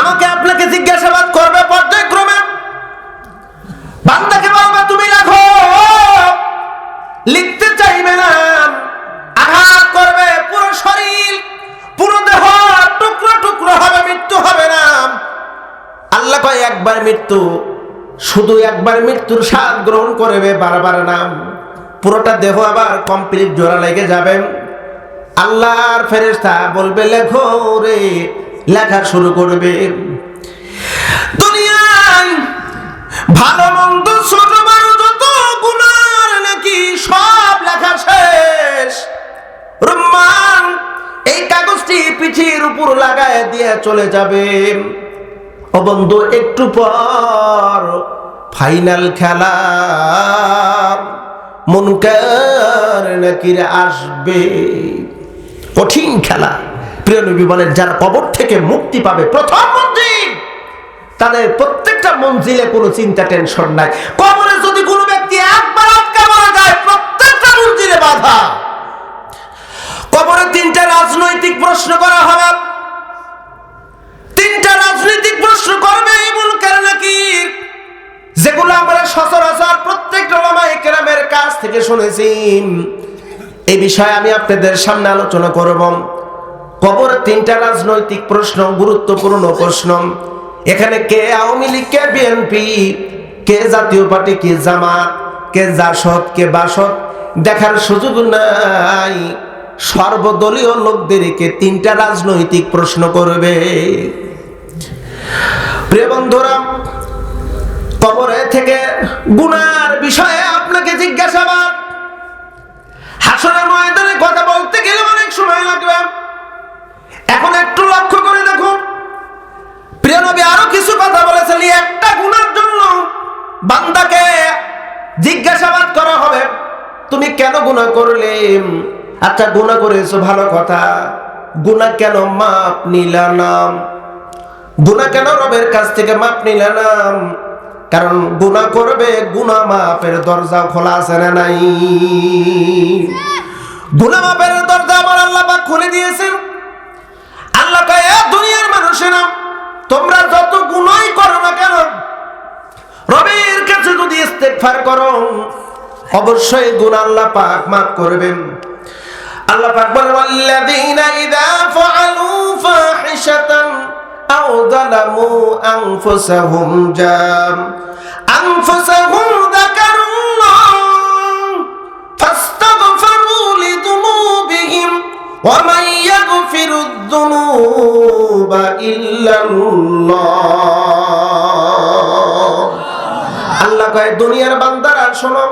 আমাকে আপনাকে জিজ্ঞাসাবাদ করবে পর্যায়ক্রমে। বান্দাকে বলবে, তুমি লেখো লিখতে চাইবে না। আঘাত করবে, পুরো শরীর, পুরো দেহ, টুকরো টুকরো হবে, মৃত্যু হবে না। আল্লাহ কয়, একবার মৃত্যু, শুধু একবার মৃত্যুর স্বাদ গ্রহণ করবে বারবার নাম পুরোটা দেহ আবার কমপ্লিট জোড়া লেগে যাবে। আল্লাহর ফেরেশতা বলবে, লেখো রে, লেখা শুরু করবে। দুনিয়ায় ভালো, মন্দ, ছোট, বড় যত গুনার নাকি সব লেখা শেষ। রহমান এই কাগজটি পিঠির উপর লাগায় দিয়ে চলে যাবে। ও বন্ধু, একটু পর ফাইনাল খেলা মুনকার নাকির আসবে। কঠিন খেলা। প্রিয় নবী বলেন, যারা কবর থেকে মুক্তি পাবে প্রথম মঞ্জিল, তাদের প্রত্যেকটা মঞ্জিলে কোনো চিন্তা, টেনশন নাই। কবরে যদি কোনো ব্যক্তি একবার আটকা মারা যায়, প্রত্যেকটা মঞ্জিলে বাধা। কবরে তিনটা রাজনৈতিক প্রশ্ন করা হবে। তিনটা রাজনৈতিক প্রশ্ন করবে এই মুলকের নাকি যেগুলো আমরা সচরাচর প্রত্যেকটা ওলামায়ে কেরামের কাছ থেকে শুনেছি। এই বিষয়ে আমি আপনাদের সামনে আলোচনা করব। কবরের তিনটা রাজনৈতিক প্রশ্ন, গুরুত্বপূর্ণ প্রশ্ন। এখানে কে আওয়ামী লীগ, কে বিএনপি, কে জাতীয় পার্টি, কে জামাত, কে জাসদ, কে বাসদ, দেখার সুযোগ নাই। সর্বদলীয় লোকদেরকে তিনটা রাজনৈতিক প্রশ্ন করবে। প্রিয় বন্ধুরা, কবরে থেকে গুনার বিষয়ে হাসনের ময়দানে কথা বলতে গেলে অনেক সময় লাগবে। এখন একটু লক্ষ্য করে দেখুন। প্রিয় নবী আরও কিছু কথা বলেছেন একটা গুনার জন্য বান্দাকে জিজ্ঞাসাবাদ করা হবে, তুমি কেন গুনাহ করলে? আচ্ছা গুনাহ করেছ, ভালো কথা। গুনাহ কেন মাপ নিলাম গুনাহ কেন রবের কাছ থেকে মাপ নিলাম কারণ গুনাহ করবে, গুনাহ মাপের দরজা খোলা আছে না নাই? গুনাহ মাপের দরজা আমার আল্লাহ পাক খুলে দিয়েছেন। আল্লাহ কয় দুনিয়ার মানুষেরা, তোমরা যত গুনাই করো না কেন, রবের কাছে যদি ইস্তেগফার করো, অবশ্যই গুনাহ আল্লাহ পাক মাফ করবেন। আল্লাহ পাক বলেন, ওয়াল্লাযীনা ইযা ফাআলু ফাহিশাতান আও যালামু আনফুসাহুম জাম আনফুসাহুম যাকারুল্লাহ ফাস্তাগফিরু লিযুনুবিহিম ওয়া মান ইয়াগফিরুদ-যুনুবা ইল্লা আল্লাহ আল্লাহ কয়, দুনিয়ার বান্দারা, শোনো,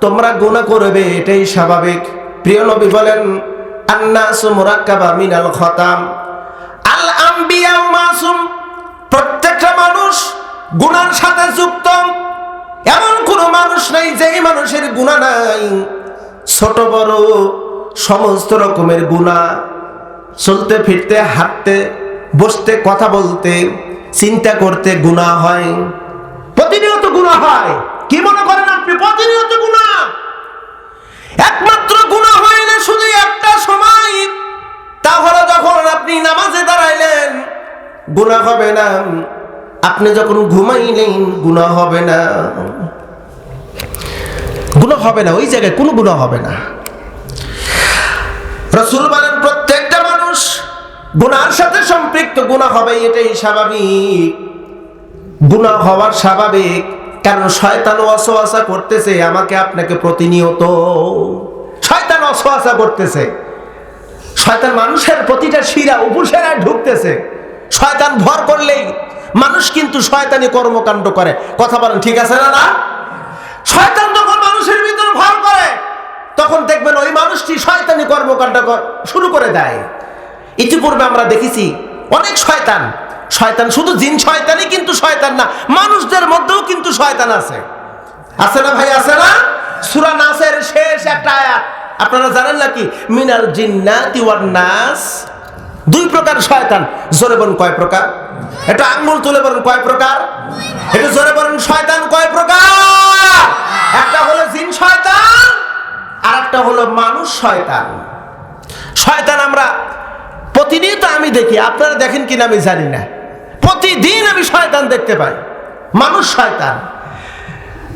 তোমরা গুনাহ করবে, এটাই স্বাভাবিক। প্রিয় নবী বলেন, আন্নাসু মুরাক্কাবা মিনাল খতাম। চলতে, ফিরতে, হাঁটতে, বসতে, কথা বলতে, চিন্তা করতে গুনাহ হয়। প্রতিনিয়ত গুনাহ হয়। কি মনে করেন আপনি? প্রতিনিয়ত গুনাহ। একমাত্র গুনাহ হয় না শুধু একটা সময় তাহলে যখন আপনি নামাজে দাঁড়াইলেন, গুনাহ হবে না। আপনি যখন ঘুমাইলেন, গুনাহ হবে না। গুনাহ হবে না, ওই জায়গায় কোনো গুনাহ হবে না। রসুল বলেন, প্রত্যেকটা মানুষ গুনার সাথে সম্পৃক্ত, গুনাহ হবে এটাই স্বাভাবিক। গুনাহ হওয়ার স্বাভাবিক, কারণ শয়তান অসোয়াশা করতেছে, আমাকে আপনাকে প্রতিনিয়ত। শয়তান অসোয়াশা করতেছে। শয়তান মানুষের প্রতিটা শিরা উপসেরায় ঢুকতেছে। শয়তান ভর করলেই মানুষ কিন্তু শয়তানি কর্মকাণ্ড করে। কথা বলেন, ঠিক আছে না না? শয়তান যখন মানুষের ভিতর ভর করে, তখন দেখবেন ওই মানুষটি শয়তানি কর্মকাণ্ড শুরু করে দেয়। ইতিপূর্বে আমরা দেখেছি অনেক শয়তান। শয়তান শুধু জিন শয়তানই কিন্তু শয়তান না, মানুষদের মধ্যেও কিন্তু শয়তান আছে। আছে না ভাই, আছে না? সূরা নাসের শেষ একটা আয়াত। আপনারা জানেন নাকি মিনাল জিন্নাতি ওয়ান নাস। দুই প্রকার শয়তান। জোরে বলুন কয় প্রকার? এটা আঙ্গুল তুলে বলুন কয় প্রকার? এটা জোরে বলুন শয়তান কয় প্রকার? একটা হলো জিন শয়তান আর একটা হলো মানুষ শয়তান। শয়তান আমরা প্রতিনিয়ত আমি দেখি, আপনারা দেখেন কিনা আমি জানি না। প্রতিদিন আমি শয়তান দেখতে পাই। মানুষ শয়তান।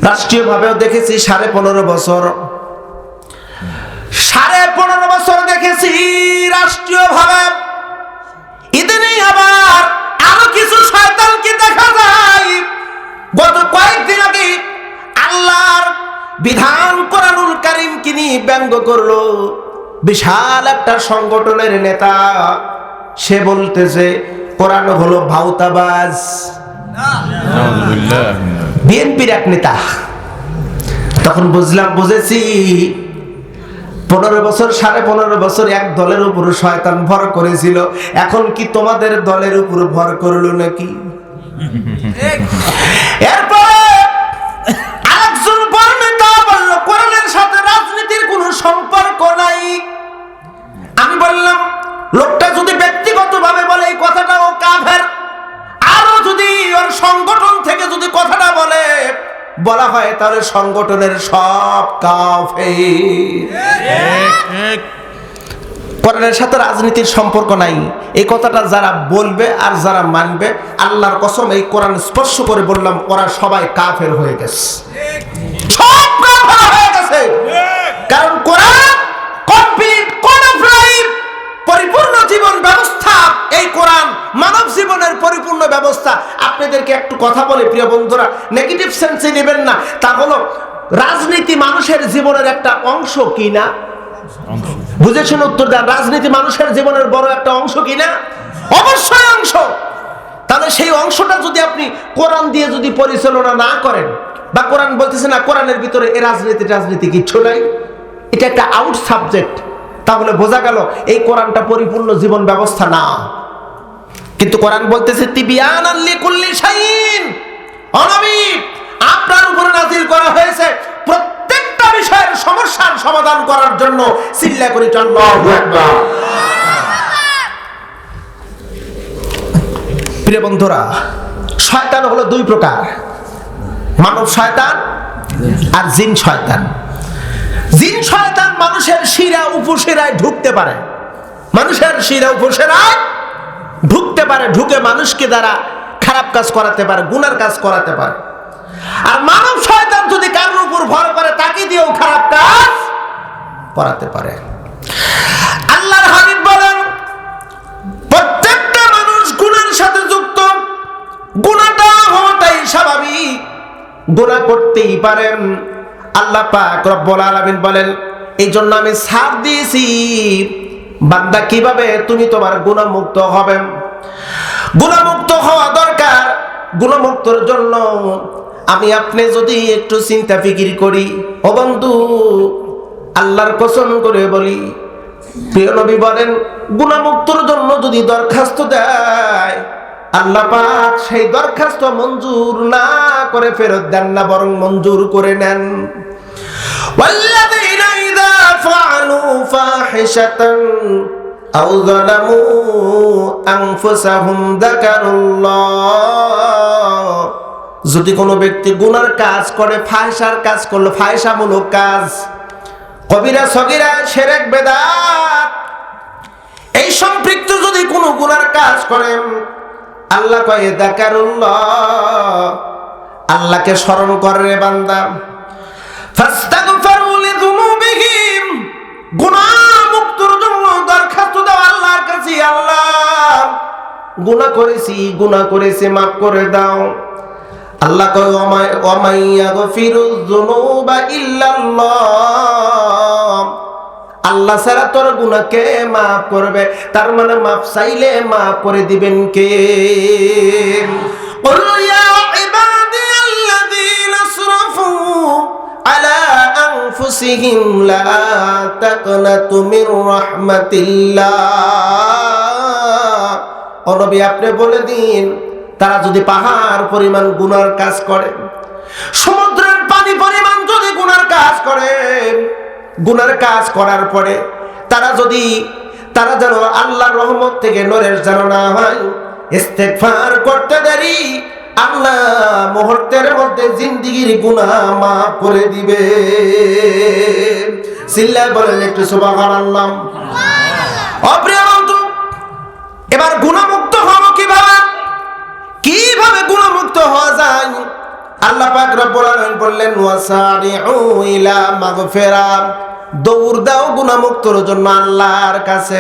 রাষ্ট্রীয়ভাবেও দেখেছি, সাড়ে পনেরো বছর সাড়ে পনেরো বছর দেখেছি রাষ্ট্রীয়ভাবে। ইদানিং আবার আরও কিছু শয়তানকে দেখা যায়। গত কয়েকদিন আগে আল্লাহর বিধান কোরআনুল কারিম কিনি ব্যঙ্গ করল বিশাল একটা সংগঠনের নেতা। সে বলতেছে কোরআন হলো ভাউতাবাজ বিএনপির এক নেতা। তখন বুঝলাম বুঝেছি পনেরো বছর, সাড়ে পনেরো বছর এক দলের উপর শয়তান ভর করেছিল। এখন কি তোমাদের দলের উপর ভর করল নাকি? রাজনীতির কোনো সম্পর্ক নাই। আমি বললাম, লোকটা যদি ব্যক্তিগতভাবে বলে এই কাফের যদি সংগঠন থেকে যদি কথাটা বলে, বলা হয় তাহলে সংগঠনের সব কাফের। কোরআনের সাথে রাজনীতির সম্পর্ক নাই। এই কথাটা যারা বলবে আর যারা মানবে, আল্লাহর কসম এই কোরআন স্পর্শ করে বললাম, ওরা সবাই কাফের হয়ে গেছে। কারণ কোরআন পরিপূর্ণ জীবন ব্যবস্থা, এই কোরআন মানব জীবনের পরিপূর্ণ ব্যবস্থা। আপনাদেরকে একটু কথা বলে, প্রিয় বন্ধুরা নেগেটিভ সেন্সে নেবেন না। তা হলো রাজনীতি মানুষের জীবনের একটা অংশ কি না বুঝেছেন উত্তর দেন রাজনীতি মানুষের জীবনের বড় একটা অংশ কিনা? অবশ্যই অংশ। তাহলে সেই অংশটা যদি আপনি কোরআন দিয়ে যদি পরিচালনা না করেন বা কোরআন বলতেছে না কোরআনের ভিতরে এ রাজনীতি রাজনীতি কিচ্ছু নাই এটা একটা আউট সাবজেক্ট তাহলে বোঝা গেল এই কোরআনটা পরিপূর্ণ জীবন ব্যবস্থা না। কিন্তু কোরআন বলতেছে তিবিয়ান আল্লি কুল্লি শাইন অনবী আপনার উপরে নাজিল করা হয়েছে। প্রত্যেকটা বিষয়ের সমস্যার সমাধান করার জন্য চিল্লা করি প্রিয় বন্ধুরা, শয়তান হলো দুই প্রকার। মানব শয়তান আর জিন শয়তান। জিন শয়তান মানুষের শিরা উপশিরায় ঢুকতে পারে। মানুষের শিরা উপশিরায় ঢুকতে পারে, ঢুকে মানুষকে দ্বারা খারাপ কাজ করাতে পারে, গুনার কাজ করাতে পারে। আর মানব শয়তান যদি কারোর উপর ভর করে, তাকে দিয়েও খারাপ কাজ করাতে পারে। আল্লাহর হাবিব বলেন, প্রত্যেকটা মানুষ গুণের সাথে যুক্ত, গুণাটা হওয়াটাই স্বাভাবিক। গুণা করতেই পারেন। আল্লাহ পাক রব্বুল আলামিন বলেন এই জন্য আমি সাথ দিয়েছি। বান্দা কীভাবে, তুমি তোমার গুণামুক্ত হবেন গুণামুক্ত হওয়া দরকার। গুণমুক্তর জন্য আমি আপনি যদি একটু চিন্তা ফিকির করি ও বন্ধু আল্লাহর কসম করে বলি প্রিয় নবী বলেন গুণামুক্তর জন্য যদি দরখাস্ত দেয় আল্লাহ পাক সেই দরখাস্ত মঞ্জুর না করে ফেরত দেন না বরং মঞ্জুর করে নেন والذين إذا فعلوا فاحشة أو ظلموا أنفسهم ذكروا الله যদি কোনো ব্যক্তি গুনার কাজ করে ফায়সার কাজ করল ফায়সামূলক কাজ, কবিরা, সগিরা, সেরেক, বেদাত, এই সম্পৃক্ত যদি কোনো গুনার কাজ করেন আল্লাহ কয়ে, দাকারুল্লাহ, আল্লাহকে স্মরণ করে রে বান্দা। গুনাহ মুক্তর জন্য দরখাস্ত দাও আল্লাহর কাছে, আল্লাহ। গুনাহ করেছি গুনাহ করেছি, মাফ করে দাও। আল্লাহ কয় ওমাই ওমাই ইয়াগফিরু যুনুবা ইল্লাল্লাহ আল্লাহ ছাড়া তোর গুনাহকে মাফ করবে তার মানে মাফ চাইলে মাফ করে দিবেন কে قل يا عبادي الذين اسرفوا على أنفسهم لا تقنطوا من رحمة الله ও নবী আপনি বলে দিন তারা যদি পাহাড় পরিমাণ গুনার কাজ করে সমুদ্রের পানি পরিমাণ যদি গুনার কাজ করে গুনার কাজ করার পরে তারা যদি তারা যেন আল্লাহ রহমত থেকে নরের যেন না হয় করতে দেরি আল্লাহ মুহূর্তের মধ্যে জিন্দিগির গুনাহ মাফ করে দিবে। সিল্লা বলেন একটু সুবহানাল্লাহ। অপ্রিয় বন্ধু এবার কীভাবে কীভাবে গুণামুক্ত হওয়া যায়? আল্লাহ পাক রব্বুল আলামিন বললেন, ওয়াসারিউ ইলা মাগফিরা। দৌড় দাও গুণামুক্তর জন্য আল্লাহর কাছে।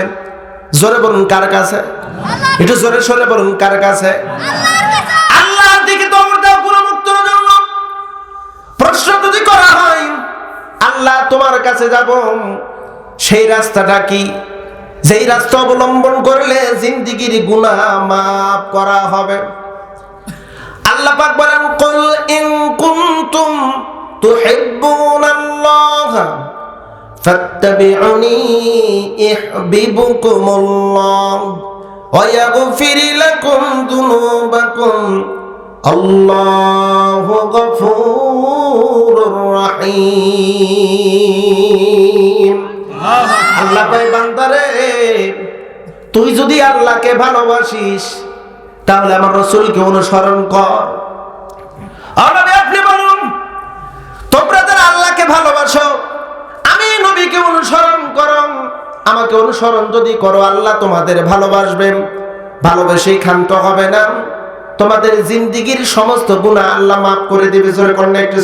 জোরে বলুন, কার কাছে? একটু জোরে সরে বলুন, কার কাছে? আল্লাহর দিকে দৌড় দাও গুণামুক্তর জন্য। প্রশ্ন যদি করা হয়, আল্লাহ তোমার কাছে যাব, সেই রাস্তাটা কি? যেই রাস্তা অবলম্বন করলে জিন্দিগির গুণা মাফ করা হবে। আল্লাহ পাক বলেন কুল ইন কুনতুম তুহিব্বুনাল্লাহ ফাত্তাবিউনি ইহবিবুকুমুল্লাহ ওয়া ইয়াগফির লাকুম যুনুবাকুম আল্লাহু গফুরুর রহিম. আল্লাহ কয় বান্দারে তুই যদি আল্লাহকে ভালোবাসিস তাহলে আমার রসুলকে অনুসরণ কর। আপনি বলুন, তোমরা আল্লাহকে ভালোবাসো, আমি নবীকে অনুসরণ করো আমাকে অনুসরণ যদি করো, আল্লাহ তোমাদের ভালোবাসবেন। ভালোবেসেই ক্ষান্ত হবে না। তোমাদের জিন্দিগির সমস্ত গুণা আল্লাহ মাফ করে দিবে। জোরে একটি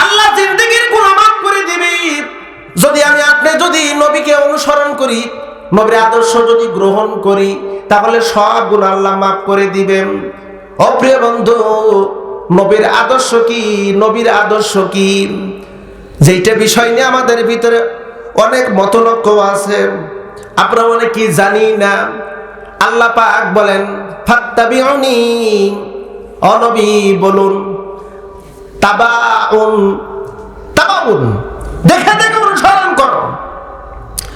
আল্লাহ জিন্দিগির গুণা মাফ করে দিবে। যদি আমি, আপনি যদি নবীকে অনুসরণ করি নবীর আদর্শ যদি গ্রহণ করি, তাহলে সব গুণ আল্লাহ মাফ করে দিবেন। অপ্রিয় বন্ধু, নবীর আদর্শ কি, নবীর আদর্শ কি? যেইটা বিষয় নিয়ে আমাদের ভিতরে অনেক মতলক্ষ আছে। আমরা অনেকে জানি না। আল্লাহ পাক বলেন, ফাত্তাবিউনি অনবী বলুন, তাবাউন তাবাউন। দেখে দেখে অনুসরণ করো।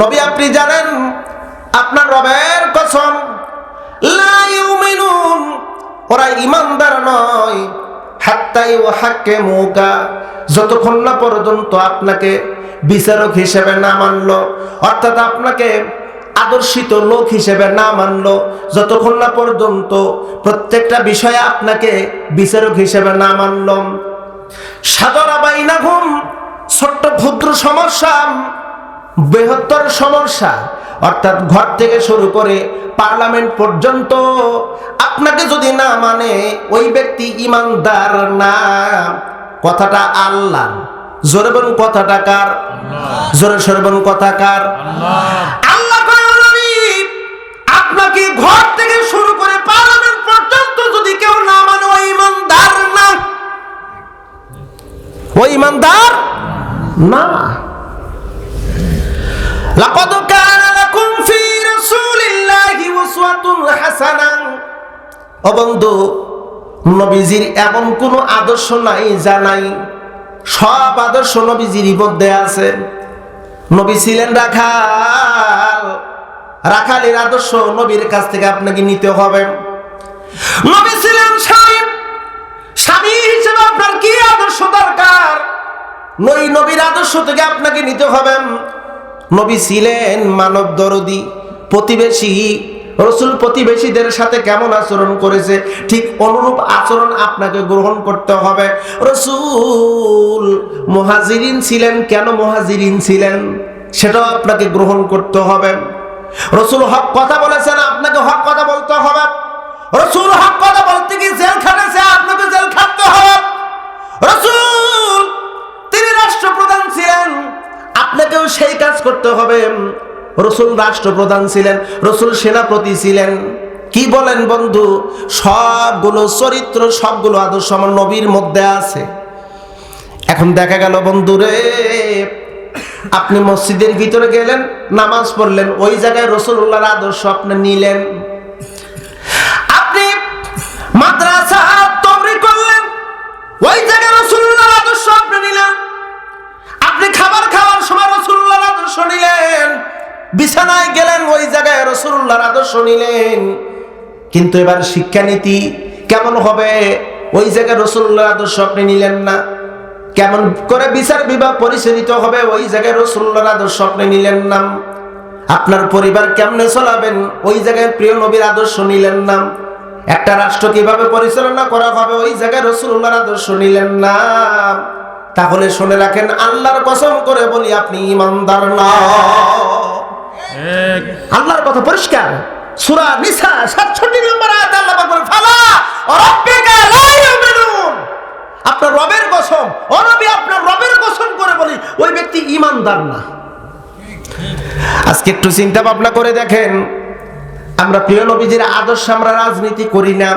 নবী, আপনি জানেন, আপনার রবের কসম ওরা ইমানদার নয়। হাত্তাই ও হাক্কে মুকা যতক্ষণ না পর্যন্ত আপনাকে বিচারক হিসেবে না মানলো, অর্থাৎ আপনাকে আদর্শিত লোক হিসেবে না মানলো, যতক্ষণ না পর্যন্ত প্রত্যেকটা বিষয়ে আপনাকে বিচারক হিসেবে না মানলো। সাদরা বাইনাহুম ছোট্ট ক্ষুদ্র সমস্যা বৃহত্তর সমস্যা। অর্থাৎ ঘর থেকে শুরু করে পার্লামেন্ট পর্যন্ত আপনাকে যদি না মানে ওই ব্যক্তি ইমানদার না। কথাটা আল্লাহ জোরে বলুন কথাটা কার? জোরে সরে বলুন কথা কার? আল্লাহ। আপনাকে ঘর থেকে শুরু না। লাকাদ কানা লাকুম ফি রাসূলিল্লাহি উসওয়াতুন হাসানাহ ও বন্ধু, নবীজির এমন কোনো আদর্শ নাই, যা নাই। সব আদর্শ নবীজির মধ্যে আছে। নবী ছিলেন রাখাল। রাখালের আদর্শ নবীর কাছ থেকে আপনাকে নিতে হবে। নবী ছিলেন স্বামী স্বামী হিসেবে আপনার কি আদর্শ দরকার? নই নবীর আদর্শ থেকে আপনাকে নিতে হবে। নবী ছিলেন মানব দরদি, প্রতিবেশী। রসুল প্রতিবেশীদের সাথে কেমন আচরণ করেছে? ঠিক অনুরূপ আচরণ আপনাকে গ্রহণ করতে হবে। রসুল মহাজিরিন ছিলেন, কেন মহাজিরিন ছিলেন? সেটাও আপনাকে গ্রহণ করতে হবে। রসুল হক কথা বলেছেন, আপনাকে হক কথা বলতে হবে। রসুল হক কথা বলতে গিয়ে জেল খাটেছে, আপনাকে জেল খাটতে হবে। রসুল রাষ্ট্রপ্রধান ছিলেন, আপনাকেও সেই কাজ করতে হবে। রসুল রাষ্ট্রপ্রধান ছিলেন, রসুল সেনাপতি ছিলেন। কি বলেন বন্ধু? সবগুলো চরিত্র, সবগুলো আদর্শ আমার নবীর মধ্যে আছে। এখন দেখা গেল বন্ধুরে আপনি মসজিদের ভিতরে গেলেন, নামাজ পড়লেন, ওই জায়গায় রসুল্লাহর আদর্শ আপনি নিলেন। আদর্শ নিলেন আপনি খাবার খাওয়ার সময় রসুল্লাহর বিছানায় গেলেন ওই জায়গায় রসুল্লাহর আদর্শ নিলেন। কিন্তু এবার শিক্ষানীতি কেমন হবে? ওই জায়গায় রসুল্লাহ আদর্শ আপনি নিলেন না। কেমন করে বিচার বিভাগ পরিচালিত হবে? ওই জায়গায় রসুল্লাহর আদর্শ আপনি নিলেন না। আপনার পরিবার কেমনে চলাবেন? ওই জায়গায় প্রিয় নবীর আদর্শ নিলেন না। একটা রাষ্ট্র কীভাবে পরিচালনা করা হবে? ওই জায়গায় রসুল্লাহর আদর্শ নিলেন না। তাহলে শুনে রাখেন আল্লাহর কসম করে বলি আপনি ইমানদার না। আল্লাহর কথা পরিষ্কার। সূরা নিসা 67 নম্বর আয়াতে আল্লাহ পাক বলেন ফালা রাব্বিকা লা ইউমিনুন। আপনার রবের কসম ও নবী আপনার রবের কসম করে বলি ওই ব্যক্তি ইমানদার না। আজকে একটু চিন্তা ভাবনা করে দেখেন আমরা প্রিয় নবীজির আদর্শ আমরা রাজনীতি করি না।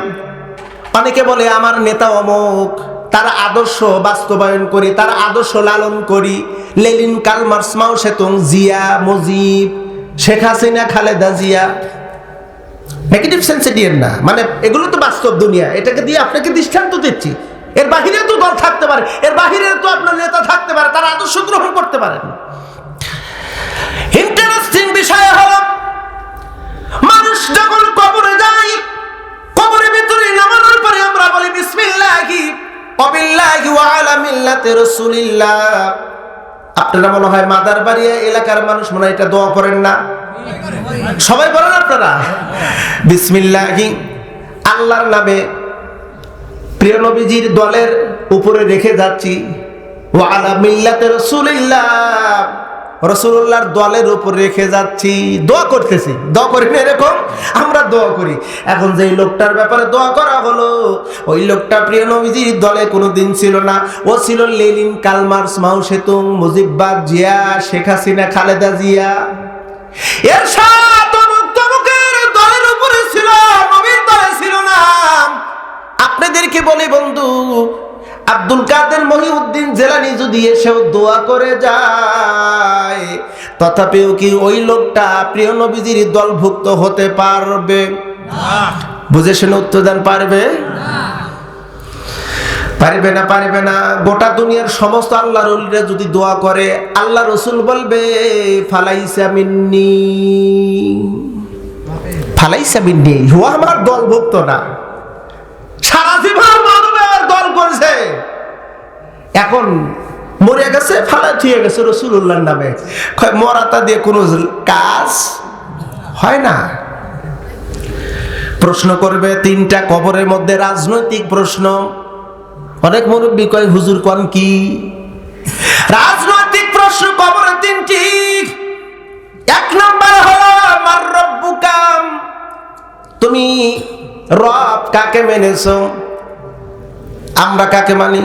অনেকে বলে আমার নেতা অমুক তার আদর্শ বাস্তবায়ন করি, তার আদর্শ লালন করি। Lenin Karl Marx Mao Tsetung, Zia, Mujib, Sheikh Hasina, Khaleda Zia. Negative সেন্সে দিয়েন না। মানে এগুলো তো বাস্তব দুনিয়া। এটাকে দিয়ে আপনাকে দৃষ্টান্ত দিচ্ছি। এর বাহিরে তো দল থাকতে পারে। এর বাহিরে তো আপনার নেতা থাকতে পারে। তার আদর্শ গ্রহণ করতে পারেন। ইন্টারেস্টিং বিষয় হলো, মানুষ যখন কবরে যায়, কবরের ভিতরে নামানোর পরে আমরা বলি, বিসমিল্লাহি। অবিল্লাহি ওয়া আলা মিল্লাতি রাসূলিল্লাহ। আপনারা মনে হয় মাদার বাড়ি এলাকার মানুষ মনে হয় এটা দোয়া করেন না। সবাই বলেন আপনারা। বিসমিল্লাহি। আল্লাহর নামে প্রিয় নবীজির দলের উপরে রেখে যাচ্ছি। ওয়া আলা মিল্লাতি রাসূলিল্লাহ। রসুল্লাহর দলের উপর রেখে যাচ্ছি। দোয়া করতেছি। দোয়া করি না এরকম? আমরা দোয়া করি। এখন যে লোকটার ব্যাপারে দোয়া করা হলো, ওই লোকটা প্রিয় নবীজির দলে কোনো দিন ছিল না। ও ছিল Lenin Karl Marx Mao Tse-tung মুজিববাদ Zia, Sheikh Hasina, Khaleda Zia. এর দলের উপরে ছিল, নবীর দলে ছিল না। আপনাদেরকে বলি বন্ধু আব্দুল কাদের মহিউদ্দিন জেলানি যদি এসেও দোয়া করে যায়, তথাপিও কি ওই লোকটা প্রিয় নবীজির দলভুক্ত হতে পারবে? বুঝে শুনে উত্তর দেন, পারবে? পারবে না পারবে না। গোটা দুনিয়ার সমস্ত আল্লাহ রুলরা যদি দোয়া করে, আল্লাহ রসুল বলবে, ফালাইসা মিন্নি। ফালাইসা মিন্নি, হুয়া আমার দলভুক্ত না সারা জীবন মানবের দল করছে এখন মরে গেছে ফালাই থুয়ে গেছে রসুল্লাহর নামে। মরাতা দিয়ে কোনো কাজ হয় না? প্রশ্ন করবে তিনটা কবরের মধ্যে রাজনৈতিক প্রশ্ন। অনেক মুরব্বী কয়, হুজুর কন কি? রাজনৈতিক প্রশ্ন কবরে তিনটি। এক নম্বর হলো আমার রব্বুকাম তুমি রব কাকে মেনেছো? আমরা কাকে মানি?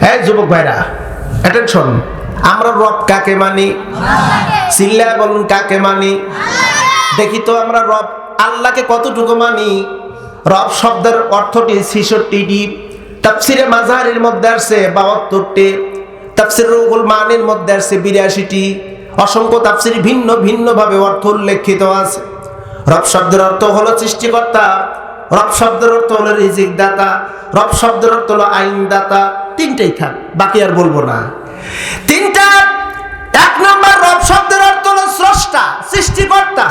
হ্যাঁ যুবক ভাইরা অ্যাটেনশন আমরা রব কাকে মানি? চিল্লা বলুন কাকে মানি? দেখি তো আমরা রব আল্লাহকে কতটুকু মানি? রব শব্দের অর্থটি ছিষট্টিটি তাফসিরে মাজাহারের মধ্যে আসছে বাহাত্তরটি। তাফসির রুহুল মানের মধ্যে আসছে বিরাশিটি। অসংখ্য তাফসির ভিন্ন ভিন্নভাবে অর্থ উল্লেখিত আছে। রব শব্দের অর্থ হলো সৃষ্টিকর্তা। রব শব্দের অর্থ হলো রিজিক দাতা রব শব্দের অর্থ হলো আইন দাতা তিনটাই থাক, বাকি আর বলব না। তিনটা, এক নম্বর রব শব্দের অর্থ হলো স্রষ্টা, সৃষ্টিকর্তা।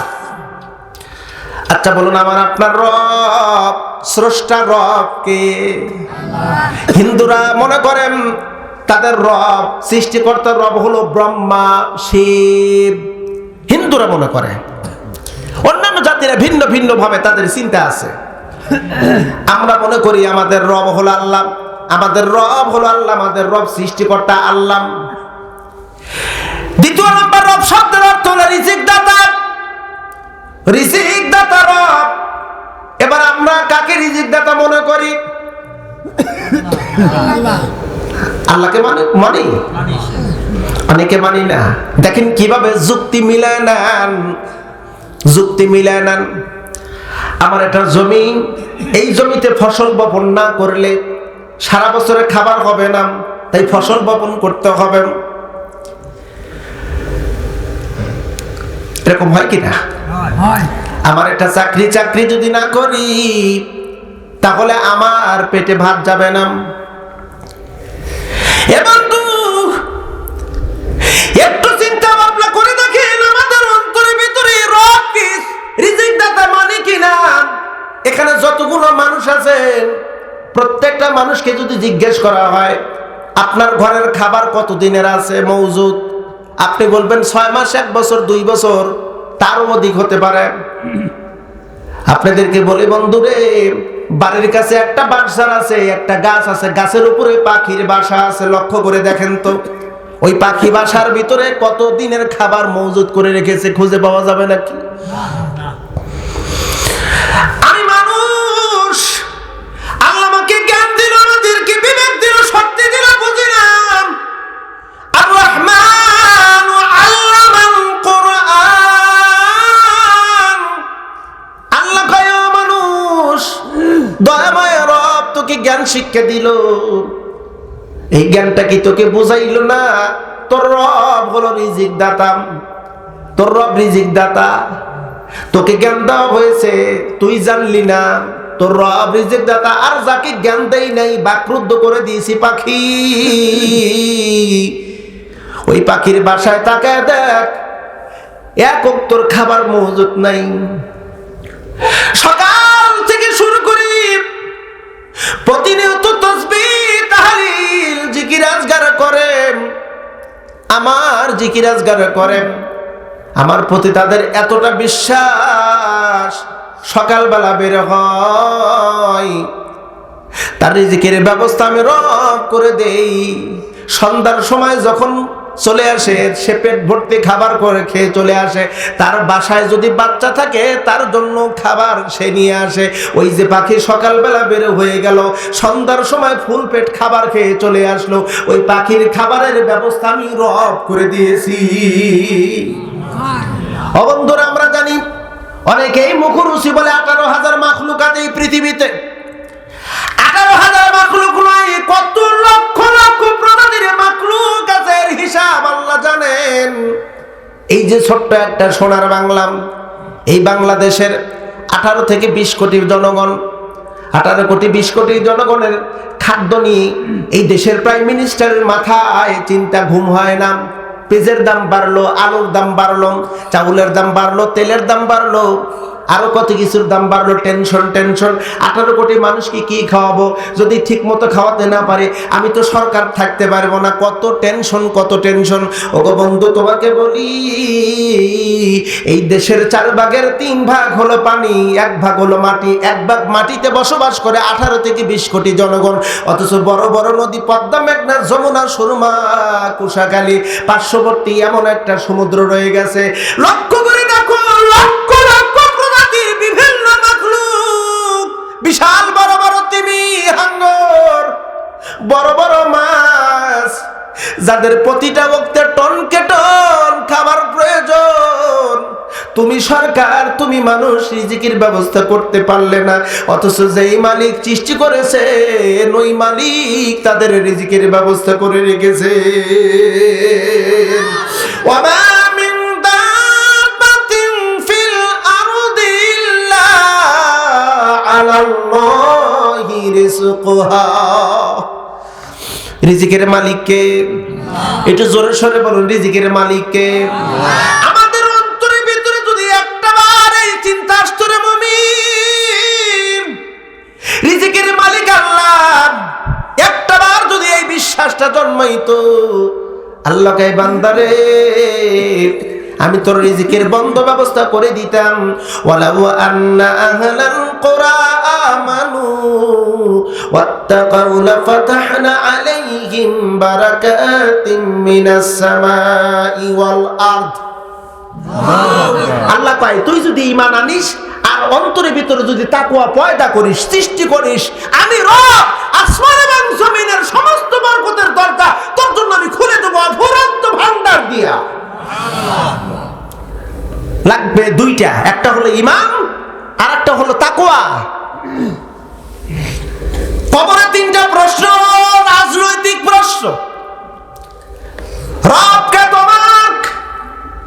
আচ্ছা বলুন আমার, আপনার রব, স্রষ্টা রব কে? হিন্দুরা মনে করেন তাদের রব সৃষ্টিকর্তার রব হলো ব্রহ্মা, শিব। হিন্দুরা মনে করে। অন্যান্য জাতিরা ভিন্ন ভিন্ন ভাবে তাদের চিন্তা আছে। আমরা মনে করি আমাদের রব হলো আল্লাহ, আমাদের রব হলো আল্লাহ, আমাদের রব সৃষ্টিকর্তা আল্লাহ। দ্বিতীয় নম্বর রব শব্দের অর্থ হলো রিজিক দাতা রিজিক দাতা রব। এবার আমরা কাকে রিজিক দাতা মনে করি? আল্লাহকে মানে মানি? অনেকে মানি না। দেখেন কীভাবে যুক্তি মিলায় নেন, যুক্তি মিলায় নেন। আমার একটা জমি এই জমিতে ফসল বপন না করলে সারা বছরে খাবার হবে না তাই ফসল বপন করতে হবে। এরকম হয় কিনা আমার একটা চাকরি চাকরি যদি না করি তাহলে আমার পেটে ভাত যাবে না। এবং মানুষকে যদি জিজ্ঞেস করা হয়, আপনার ঘরের খাবার কত দিনের আছে? মৌজুদ, আপনি বলবেন, ছয় মাস, এক বছর, দুই বছর, তারও অধিক হতে পারে। আপনাদেরকে বলি, বন্ধুরে, বাড়ির কাছে একটা বাসার আছে, একটা গাছ আছে, গাছের উপরে পাখির বাসা আছে, লক্ষ্য করে দেখেন তো। ওই পাখি বাসার ভিতরে কত দিনের খাবার মজুদ করে রেখেছে, খুঁজে পাওয়া যাবে নাকি? দয়াময় রব তোকে জ্ঞান শিক্ষা দিল। এই জ্ঞানটা কি তোকে বুঝাইল না? তোর রব হলো রিজিক দাতা। তোর রব রিজিক দাতা। তোকে জ্ঞান দেওয়া হয়েছে, তুই জানলি না। তোর রব রিজিক দাতা, আর যাকে জ্ঞান দেই নাই, বাকরুদ্ধ করে দিয়েছি পাখি। ওই পাখির বাসায় তাকায় দেখ, এক তোর খাবার মজুত নাই। সকাল থেকে প্রতিনিয়ত তসবিহ, তাহলিল, জিকির, আজগার করেন। আমার জিকির, আজগার করেন। আমার প্রতি তাদের এতটা বিশ্বাস সকালবেলা বের হয়। তার রিজিকের ব্যবস্থা আমি রব করে দেই। সন্ধ্যার সময় যখন চলে আসে, সে পেট ভর্তি খাবার করে খেয়ে চলে আসে। তার বাসায় যদি বাচ্চা থাকে, তার জন্য খাবার সে নিয়ে আসে। ওই যে পাখি সকালবেলা বের হয়ে গেল, সন্ধ্যার সময় ফুল পেট খাবার খেয়ে চলে আসলো। ওই পাখির খাবারের ব্যবস্থা আমি রব করে দিয়েছি। অবন্ধুরা আমরা জানি অনেকেই মুখরুচি বলে আঠারো হাজার মাখলুকাত এই পৃথিবীতে। আঠারো হাজার মাখলুক নয় কত লক্ষ লক্ষ প্রজাতির মাখলুক আছে এর হিসাব আল্লাহ জানেন। এই যে ছোট্ট একটা সোনার বাংলাম এই বাংলাদেশের আঠারো থেকে বিশ কোটি জনগণ, আঠারো কোটি বিশ কোটি জনগণের খাদ্য নিয়ে এই দেশের প্রাইম মিনিস্টারের মাথায় চিন্তা ঘুম হয় না। পেঁয়াজের দাম বাড়লো, আলুর দাম বাড়লো, চাউলের দাম বাড়লো, তেলের দাম বাড়লো। আরও কত কিছুর দাম বাড়লো, টেনশন টেনশন। আঠারো কোটি মানুষকে কি খাওয়াবো? যদি ঠিক মতো খাওয়াতে না পারে, আমি তো সরকার থাকতে পারব না। কত টেনশন কত টেনশন। ওগো বন্ধু, তোমাকে বলি, এই দেশের চার ভাগের তিন ভাগ হলো পানি, এক ভাগ হলো মাটি, এক ভাগ মাটিতে বসবাস করে আঠারো থেকে বিশ কোটি জনগণ। অথচ বড় বড় নদী, পদ্মা, মেঘনা, যমুনা, সুরমা, কুশাখালী, পার্শ্ববর্তী এমন একটা সমুদ্র রয়ে গেছে। লক্ষ্য করে বড় বড় মাছ, যাদের প্রতিটা বক্তে টনকে টন খাবার প্রয়োজন। তুমি সরকার, তুমি মানুষ রিজিকের ব্যবস্থা করতে পারলে না। অথচ যেই মালিক সৃষ্টি করেছে ওই মালিক তাদের রিজিকের ব্যবস্থা করে রেখেছে। দাব্বাতিন ফিল রিজিকের মালিককে। একটু জোরে সরে বলুন, রিজিকের মালিককে। আমাদের অন্তরের ভিতরে যদি একটা বার এই চিন্তা আসতো রে মমি রিজিকের মালিক আল্লাহ, একটা বার যদি এই বিশ্বাসটা জন্মাইতো, আল্লাহকে বান্দারে আমি তোর রিজিকের বন্ধ ব্যবস্থা করে দিতাম। ওয়ালাউ আন্না আহলাল কুরা আমানু, ওয়াত্তাকাউ লাফাতাহনা আলাইহিম বারাকাতিম মিনাস সামাই ওয়াল আরদ। আল্লাহ পায় তুই যদি ইমান আনিস আর অন্তরের ভিতরে যদি তাকুয়া পয়দা করিস, সৃষ্টি করিস, আমি রব, আসমান এবং জমিনের সমস্ত বরকতের দরজা তোর জন্য আমি খুলে দেবো অফুরন্ত ভান্ডার দিয়া। লাগবে দুইটা, একটা হলো ইমান আর একটা হলো তাকুয়া কবরে তিনটা প্রশ্ন, রাজনৈতিক প্রশ্ন। রবকে তোমার,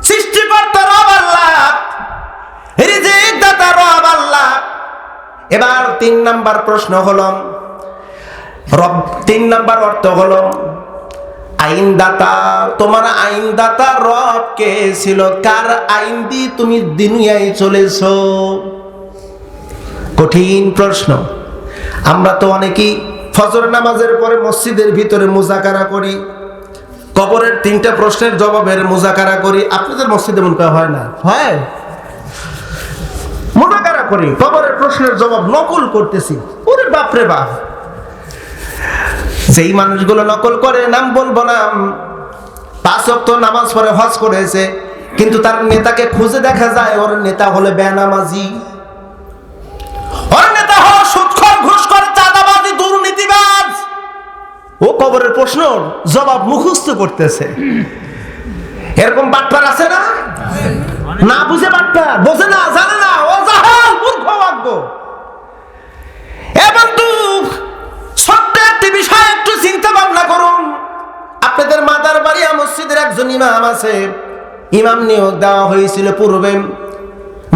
সৃষ্টিকর্তা রব আল্লাহ দাতা রব আল্লাহ। এবার তিন নাম্বার প্রশ্ন হলো, রব তিন নাম্বার অর্থ হলো আইনদাতা, তোমার আইনদাতা রব কে ছিল? কার আইন দিয়ে তুমি দুনিয়ায় চলেছ? কঠিন প্রশ্ন। আমরা তো অনেকেই ফজর নামাজের পরে মসজিদের ভিতরে মুজাকারা করি, কবরের তিনটা প্রশ্নের জবাবের মুজাকারা করি। আপনাদের মসজিদে মনে হয় না? হয়। মুজাকারা করি, কবরের প্রশ্নের জবাব নকল করতেছি। ওরে বাপরে বাপ। যেই মানুষগুলো নকল করে, নাম বলব না। পাঁচ অক্ত নামাজ পড়ে হজ করেছে, কিন্তু তার নেতাকে খুঁজে দেখা যায়, ওর নেতা হলে বেনামাজি। ওর নেতা হলো সুৎখর, ঘুষখর, চাঁদাবাজি, দুর্নীতিবাজ। ও কবরের প্রশ্ন, জবাব মুখস্থ করতেছে। এরকম বাটপার আছে না? না বুঝে বাটপার, বোঝে না, জানে না ও জাহাল মূর্খ ভাগ্য আপনাদের মাদার বাড়িয়া মসজিদের একজন ইমাম আছে। ইমাম নিয়োগ দেওয়া হয়েছিল পূর্বে।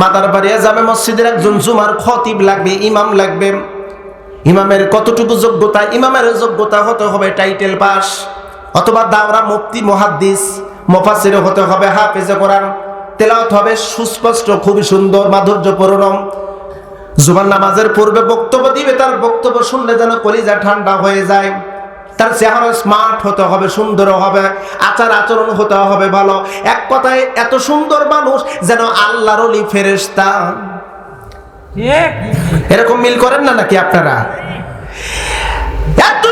মাদার বাড়িয়া যাবে মসজিদের একজন জুমার খতিব লাগবে, ইমাম লাগবে। ইমামের কতটুকু যোগ্যতা? ইমামের যোগ্যতা হতে হবে টাইটেল পাস, অথবা দাওরা মুফতি, মহাদ্দিস মোফাসির হতে হবে হাফেজে কোরআন। তেলাওত হবে সুস্পষ্ট, খুবই সুন্দর মাধুর্য মাধুর্যপূর্ণ। জুমার নামাজের পূর্বে বক্তব্য দিবে, তার বক্তব্য শুনলে যেন কলিজা ঠান্ডা হয়ে যায়। তার চেহারা স্মার্ট হতে হবে সুন্দর হবে আচার আচরণ হতে হবে ভালো। এক কথায় এত সুন্দর মানুষ যেন আল্লাহর অলি ফেরেস্তা এরকম মিল করেন না নাকি আপনারা? এত